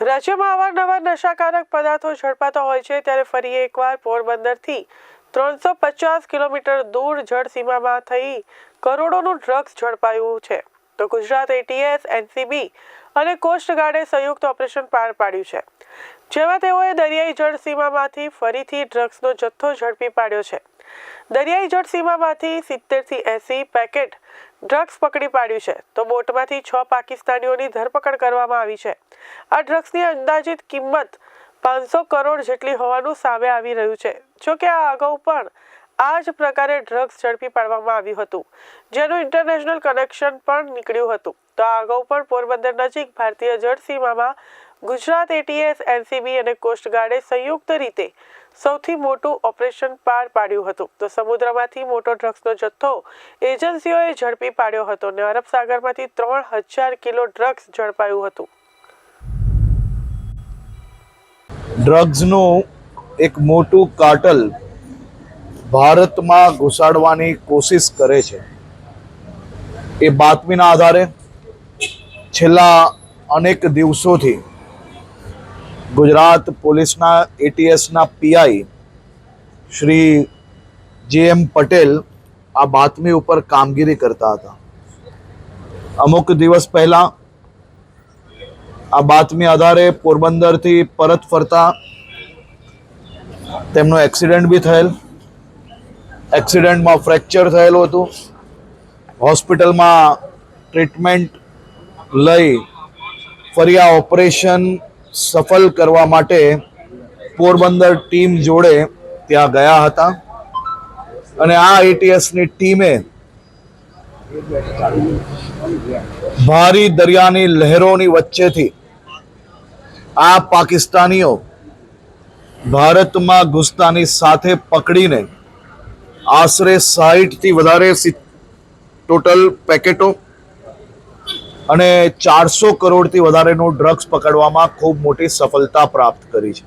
રાજ્યમાં અવારનવાર નશાકારક પદાર્થો ઝડપાતા હોય છે, ત્યારે ફરી એકવાર પોરબંદરથી ત્રણસો પચાસ કિલોમીટર દૂર જળસીમામાં થઈ કરોડોનું ડ્રગ્સ ઝડપાયું છે. તો ગુજરાત એટીએસ એનસીબી અને કોસ્ટગાર્ડે સંયુક્ત ઓપરેશન પાર પાડ્યું છે. જેમાં તેઓએ દરિયાઈ જળસીમામાંથી ફરીથી ડ્રગ્સનો જથ્થો ઝડપી પાડ્યો છે. દરિયાઈ જળ સીમામાંથી સિત્તેરથી એંસી પેકેટ ડ્રગ્સ પકડી પાડ્યું છે. તો બોટમાંથી છ પાકિસ્તાનીઓની ધરપકડ કરવામાં આવી છે. આ ડ્રગ્સની અંદાજિત કિંમત પાંચસો કરોડ જેટલી હોવાનું સામે આવી રહ્યું છે. જો કે આ અગાઉ પણ આ જ પ્રકારે ડ્રગ્સ ઝડપી પાડવામાં આવ્યું હતું, જેનું ઇન્ટરનેશનલ કનેક્શન પણ નીકળ્યું હતું. તો આ અગાઉ પણ પોરબંદર નજીક ભારતીય જળસીમામાં ગુજરાત એટીએસ એનસીબી અને કોસ્ટગાર્ડે સંયુક્ત રીતે સૌથી મોટું ઓપરેશન પાર પાડ્યું હતું. તો સમુદ્રમાંથી મોટો ડ્રગ્સનો જથ્થો એજન્સીઓએ ઝડપી પાડ્યો હતો અને અરબ સાગરમાંથી ત્રણ હજાર કિલો ડ્રગ્સ ઝડપાયું હતું. ડ્રગ્સનું એક મોટું કાર્ટલ ભારતમાં ઘુસાડવાની કોશિશ કરે છે. એ બાતમીના આધારે છેલ્લા અનેક દિવસોથી ગુજરાત પોલીસના એટીએસના પીઆઈ શ્રી જે એમ પટેલ આ બાતમી ઉપર કામગીરી કરતા હતા. અમુક દિવસ પહેલાં આ બાતમી આધારે પોરબંદરથી પરત ફરતા તેમનો એક્સિડન્ટ બી થયેલ. એક્સિડન્ટમાં ફ્રેક્ચર થયેલું હતું. હોસ્પિટલમાં ટ્રીટમેન્ટ લઈ ફરી આ ઓપરેશન સફળ કરવા માટે પોરબંદર ટીમ જોડે ત્યાં ગયા હતા. અને આ એટીએસની ટીમે ભારી દરિયાની લહેરોની વચ્ચેથી આ પાકિસ્તાનીઓ ભારતમાં ઘૂસતાની સાથે પકડીને આશરે સાહીઠથી વધારે ટોટલ પેકેટો અને ચારસો કરોડથી વધારેનું ડ્રગ્સ પકડવામાં ખૂબ મોટી સફળતા પ્રાપ્ત કરી છે.